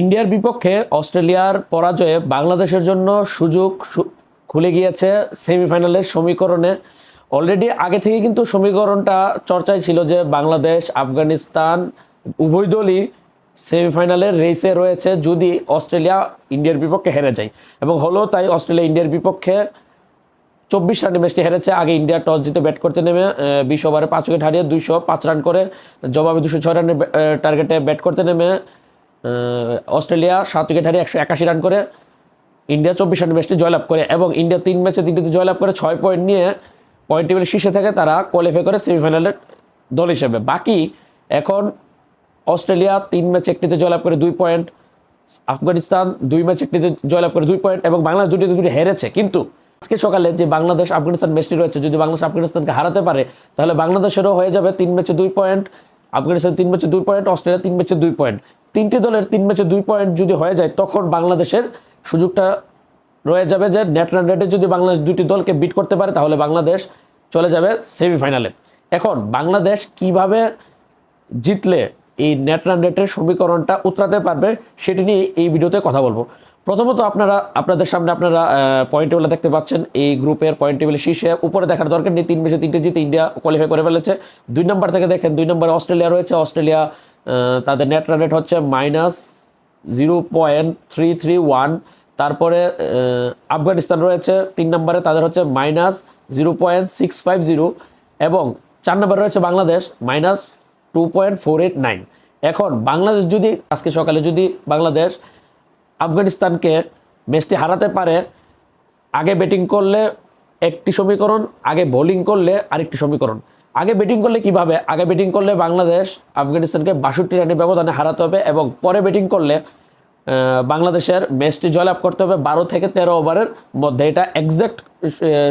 ইন্ডিয়ার বিপক্ষে অস্ট্রেলিয়ার পরাজয়ে বাংলাদেশের জন্য সুযোগ খুলে গিয়েছে সেমিফাইনালের সমীকরণে। অলরেডি আগে থেকে কিন্তু সমীকরণটা চর্চায় ছিল যে বাংলাদেশ, আফগানিস্তান, উভয় দলই সেমিফাইনালের রেসে রয়েছে যদি অস্ট্রেলিয়া ইন্ডিয়ার বিপক্ষে হেরে যায়। এবং হলো তাই অস্ট্রেলিয়া ইন্ডিয়ার বিপক্ষে চব্বিশ রানে ম্যাচটি হেরেছে। আগে ইন্ডিয়া টস জিতে ব্যাট করতে নেমে বিশ ওভারে পাঁচ উইকেট হারিয়ে দুইশো পাঁচ রান করে, জবাবে দুশো ছয় রানের টার্গেটে ব্যাট করতে নেমে অস্ট্রেলিয়া সাত উইকেট হারিয়ে একশো একাশি রান করে। ইন্ডিয়া চব্বিশ রানের ম্যাচটি জয়লাভ করে এবং ইন্ডিয়া তিন ম্যাচে তিনটিতে জয়লাভ করে, ছয় পয়েন্ট নিয়ে পয়েন্ট টেবিলের শীর্ষে থেকে তারা কোয়ালিফাই করে সেমিফাইনালের দল হিসেবে। বাকি এখন অস্ট্রেলিয়া তিন ম্যাচ একটিতে জয়লাভ করে দুই পয়েন্ট আফগানিস্তান দুই ম্যাচ একটিতে জয়লাভ করে দুই পয়েন্ট এবং বাংলাদেশ দুটিতে দুটি হেরেছে। কিন্তু আজকে সকালে যে বাংলাদেশ আফগানিস্তান ম্যাচটি রয়েছে, যদি বাংলাদেশ আফগানিস্তানকে হারাতে পারে, তাহলে বাংলাদেশেরও হয়ে যাবে তিন ম্যাচে দুই পয়েন্ট আফগানিস্তান তিন ম্যাচে দুই পয়েন্ট অস্ট্রেলিয়া তিন ম্যাচে দুই পয়েন্ট তিনটি দলের তিন ম্যাচে দুই পয়েন্ট যদি হয়ে যায়, তখন বাংলাদেশের সুযোগটা রয়ে যাবে যে নেট রান রেটে যদি বাংলাদেশ দুটি দলকে বিট করতে পারে, তাহলে বাংলাদেশ চলে যাবে সেমিফাইনালে এখন বাংলাদেশ কীভাবে জিতলে এই নেট রান রেটের সমীকরণটা উতরাতে পারবে, সেটি নিয়ে এই ভিডিওতে কথা বলব। প্রথমত আপনারা, আপনাদের সামনে আপনারা পয়েন্ট টেবিলে দেখতে পাচ্ছেন, এই গ্রুপের পয়েন্ট টেবিলের শীর্ষে উপরে দেখার দরকার নেই, তিন ম্যাচে তিনটে জিতে ইন্ডিয়া কোয়ালিফাই করে ফেলেছে। দুই নম্বর থেকে দেখেন, দুই নম্বরে অস্ট্রেলিয়া রয়েছে। অস্ট্রেলিয়া তাদের নেট রান রেট হচ্ছে minus zero point three three one তারপরে আফগানিস্তান রয়েছে তিন নম্বরে, তাদের হচ্ছে minus zero point six five zero এবং চার নম্বরে রয়েছে Bangladesh minus two point four eight nine এখন বাংলাদেশ যদি, আজকে সকালে যদি বাংলাদেশ আফগানিস্তানকে ম্যাচটি হারাতে পারে, আগে ব্যাটিং করলে একটি সমীকরণ, আগে বোলিং করলে আরেকটি সমীকরণ। আগে ব্যাটিং করলে কীভাবে? আগে ব্যাটিং করলে বাংলাদেশ আফগানিস্তানকে বাষট্টি রানের ব্যবধানে হারাতে হবে এবং পরে ব্যাটিং করলে বাংলাদেশের ম্যাচটি জয়লাভ করতে হবে বারো থেকে তেরো ওভারের মধ্যে। এটা একজ্যাক্ট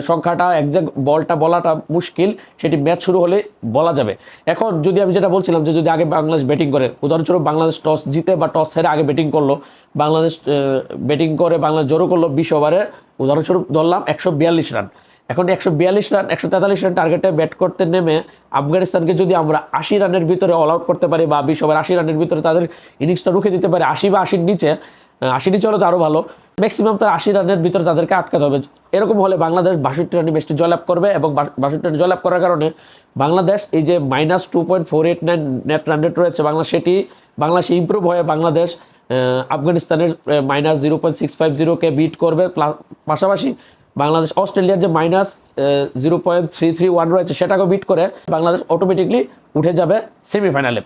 সংখ্যাটা একজ্যাক্ট বলটা বলাটা মুশকিল। সেটি ম্যাচ শুরু হলে বলা যাবে। এখন যদি আমি যেটা বলছিলাম যে যদি আগে বাংলাদেশ ব্যাটিং করে, উদাহরণস্বরূপ বাংলাদেশ টস জিতে বা টস হেরে আগে ব্যাটিং করল, বাংলাদেশ ব্যাটিং করে বাংলাদেশ জোরও করল বিশ ওভারে উদাহরণস্বরূপ ধরলাম একশো বিয়াল্লিশ রান এখন একশো বিয়াল্লিশ রান, একশো তেতাল্লিশ রান টার্গেটে ব্যাট করতে নেমে আফগানিস্তানকে যদি আমরা আশি রানের ভিতরে অল আউট করতে পারি বা বিশ ওভার আশি রানের ভিতরে তাদের ইনিংসটা রুখে দিতে পারি, আশি বা আশির নিচে আশি নিচে হলে তো আরও ভালো ম্যাক্সিমাম তার আশি রানের ভিতরে তাদেরকে আটকাতে হবে। এরকম হলে বাংলাদেশ বাষট্টি রানে বেশি জয়লাভ করবে এবং বাষ- বাষট্টি রানে জয়লাভ করার কারণে বাংলাদেশ এই যে minus two point four eight nine net run rate রয়েছে বাংলা, সেটি বাংলাদেশে ইম্প্রুভ হয়ে বাংলাদেশ আফগানিস্তানের minus zero point six five জিরোকে beat করবে। পাশাপাশি বাংলাদেশ, অস্ট্রেলিয়ার যে minus zero point three three one রয়েছে, সেটাকেও বিট করে বাংলাদেশ অটোমেটিকলি উঠে যাবে সেমিফাইনালে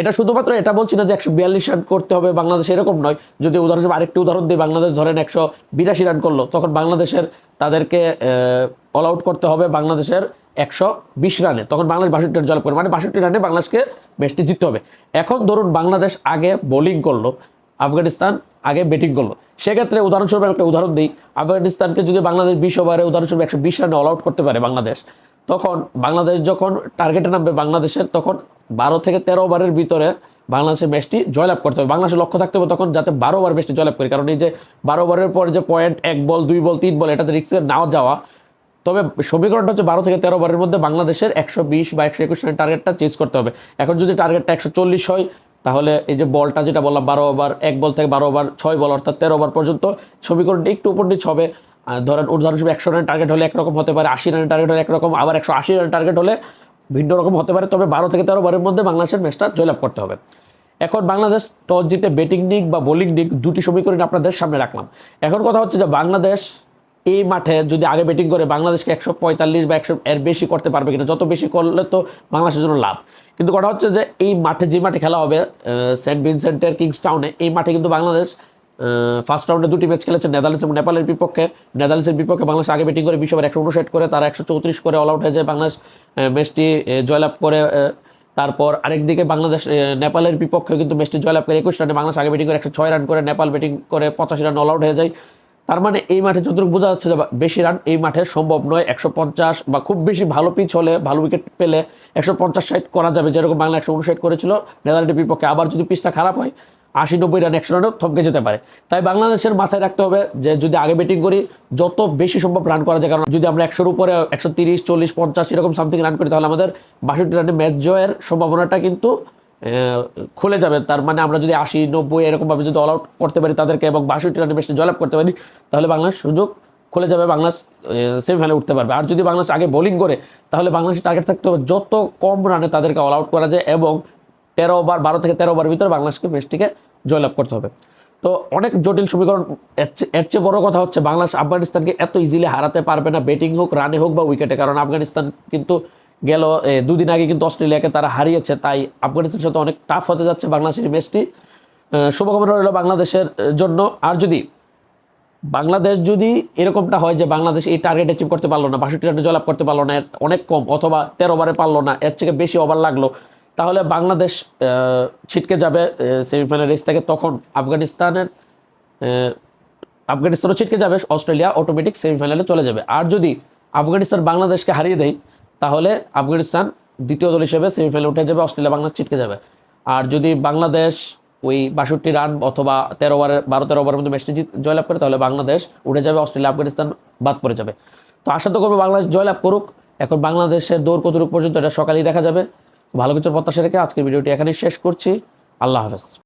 এটা শুধুমাত্র এটা বলছি না যে একশো বিয়াল্লিশ রান করতে হবে, বাংলাদেশ এরকম নয়। যদি উদাহরণ, আরেকটি উদাহরণ দিই, বাংলাদেশ ধরেন একশো বিরাশি রান করল, তখন বাংলাদেশের তাদেরকে অল আউট করতে হবে বাংলাদেশের একশো বিশ রানে তখন বাংলাদেশ বাষট্টি রান জল করে মানে বাষট্টি রানে বাংলাদেশকে ম্যাচটি জিততে হবে। এখন ধরুন বাংলাদেশ আগে বোলিং করল আফগানিস্তান আগে ব্যাটিং করল। সেক্ষেত্রে উদাহরণস্বরূপ একটা উদাহরণ দিই। আফগানিস্তানকে যদি বাংলাদেশ বিশ ওভারে উদাহরণস্বরূপ একশো বিশ রানে অল আউট করতে পারে বাংলাদেশ, তখন বাংলাদেশ যখন টার্গেটে নামবে বাংলাদেশের, তখন বারো থেকে তেরো ওভারের ভিতরে বাংলাদেশের ম্যাচটি জয়লাভ করতে হবে। বাংলাদেশের লক্ষ্য থাকতে হবে তখন যাতে বারো ওভার ম্যাচটি জয়লাভ করে। কারণ এই যে বারো ওভারের পর যে পয়েন্ট এক বল, দুই বল, তিন বল, এটাতে রিক্সে না যাওয়া, তবে সমীকরণটা হচ্ছে বারো থেকে তেরো ওভারের মধ্যে বাংলাদেশের একশো বিশ বা একশো একুশ রানের টার্গেটটা চেঞ্জ করতে হবে। এখন যদি টার্গেটটা একশো চল্লিশ হয় তাহলে এই যে বলটা যেটা বললাম, বারো ওভার, এক বল থেকে বারো ওভার, ছয় বল, অর্থাৎ তেরো ওভার পর্যন্ত সমীকরণটা একটু উপর নিচ হবে। ধরেন উদাহরণ হিসেবে একশো রানের টার্গেট হলে একরকম হতে পারে, আশি রানের টার্গেট হলে একরকম, আবার একশো আশি রানের টার্গেট হলে ভিন্ন রকম হতে পারে। তবে বারো থেকে তেরো ওভারের মধ্যে বাংলাদেশের ম্যাচটা জয়লাভ করতে হবে। এখন বাংলাদেশ টস জিতে ব্যাটিং নিক বা বোলিং নিক দুটি সমীকরণ আপনাদের সামনে রাখলাম। এখন কথা হচ্ছে যে বাংলাদেশ এই মাঠে যদি আগে ব্যাটিং করে বাংলাদেশকে একশো পঁয়তাল্লিশ বা একশো এর বেশি করতে পারবে কিনা, যত বেশি করলে তো বাংলাদেশের জন্য লাভ। কিন্তু কথা হচ্ছে যে এই মাঠে যে মাঠে খেলা হবে সেন্ট ভিনসেন্টের কিংস টাউনে এই মাঠে কিন্তু বাংলাদেশ ফার্স্ট রাউন্ডে দুটি ম্যাচ খেলেছে, নেদারল্যান্ডস এবং নেপালের বিপক্ষে। নেদারল্যান্ডসের বিপক্ষে বাংলাদেশ আগে ব্যাটিং করে বিশ একশো উনষাট করে, তারা একশো চৌত্রিশ করে অল আউট হয়ে যায় বাংলাদেশ ম্যাচটি জয়লাভ করে তারপর আরেকদিকে বাংলাদেশ নেপালের বিপক্ষে কিন্তু ম্যাচটি জয়লাভ করে একুশ রানে বাংলাদেশ আগে ব্যাটিং করে একশো ছয় রান করে, নেপাল ব্যাটিং করে পঁচাশি রান অল আউট হয়ে যায়। তার মানে এই মাঠে যতটুকু বোঝা যাচ্ছে যে বেশি রান এই মাঠে সম্ভব নয়। একশো পঞ্চাশ বা খুব বেশি ভালো পিচ হলে, ভালো উইকেট পেলে একশো পঞ্চাশ সাইড করা যাবে। যেরকম বাংলা একশো উনষাট করেছিল, নেদারল্যান্ডের বিপক্ষে আবার যদি পিচটা খারাপ হয়, আশি নব্বই রান, একশো রানও থমকে যেতে পারে। তাই বাংলাদেশের মাথায় রাখতে হবে যে যদি আগে ব্যাটিং করি, যত বেশি সম্ভব রান করা যায়। কারণ যদি আমরা একশোর উপরে একশো তিরিশ, চল্লিশ, পঞ্চাশ এরকম সামথিং রান করি, তাহলে আমাদের বাষট্টি রানে ম্যাচ জয়ের সম্ভাবনাটা কিন্তু খুলে যাবে। তার মানে আমরা যদি আশি, নব্বই এরকমভাবে যদি অল আউট করতে পারি তাদেরকে এবং বাষট্টি রানের বেশি জয়লাভ করতে পারি, তাহলে বাংলাদেশ সুযোগ খুলে যাবে, বাংলাদেশ সেমিফাইনালে উঠতে পারবে। আর যদি বাংলাদেশ আগে বোলিং করে, তাহলে বাংলাদেশের টার্গেট থাকতে হবে যত কম রানে তাদেরকে অল আউট করা যায় এবং তেরো ওভার বারো থেকে তেরো ওভার ভিতরে বাংলাদেশকে ম্যাচটিকে জয়লাভ করতে হবে। তো অনেক জটিল সমীকরণ, এর চেয়ে বড় কথা হচ্ছে বাংলাদেশ আফগানিস্তানকে এত ইজিলি হারাতে পারবে না ব্যাটিং হোক রানে হোক বা উইকেটে কারণ আফগানিস্তান কিন্তু গেল দুদিন আগে কিন্তু অস্ট্রেলিয়াকে তারা হারিয়েছে, তাই আফগানিস্তানের সাথে অনেক টাফ হতে যাচ্ছে বাংলাদেশের ম্যাচটি শুভকামনা রইল বাংলাদেশের জন্য। আর যদি বাংলাদেশ যদি এরকমটা হয় যে বাংলাদেশ এই টার্গেট অ্যাচিভ করতে পারল না, বাষট্টি রানে জয়লাভ করতে পারল না অনেক কম, অথবা তেরো ওভারে পারল না, এর থেকে বেশি ওভার লাগল, তাহলে বাংলাদেশ ছিটকে যাবে সেমিফাইনাল রেস থেকে। তখন আফগানিস্তানের আফগানিস্তানও ছিটকে যাবে, অস্ট্রেলিয়া অটোমেটিক সেমিফাইনালে চলে যাবে। আর যদি আফগানিস্তান বাংলাদেশকে হারিয়ে দেয় তাহলে আফগানিস্তান দ্বিতীয় দল হিসেবে সেমিফাইনালে উঠে যাবে, অস্ট্রেলিয়া, বাংলাদেশ ছিটকে যাবে। আর যদি বাংলাদেশ ওই বাষট্টি রান অথবা তেরো ওভারের, বারো তেরো ওভারের মধ্যে ম্যাচটি জয়লাভ করে, তাহলে বাংলাদেশ উঠে যাবে, অস্ট্রেলিয়া, আফগানিস্তান বাদ পড়ে যাবে। তো আশা তো করব বাংলাদেশ জয়লাভ করুক। এখন বাংলাদেশের দৌড় কতটুকু পর্যন্ত, এটা সকালেই দেখা যাবে। ভালো কিছুর প্রত্যাশা রেখে আজকের ভিডিওটি এখানেই শেষ করছি। আল্লাহ হাফেজ।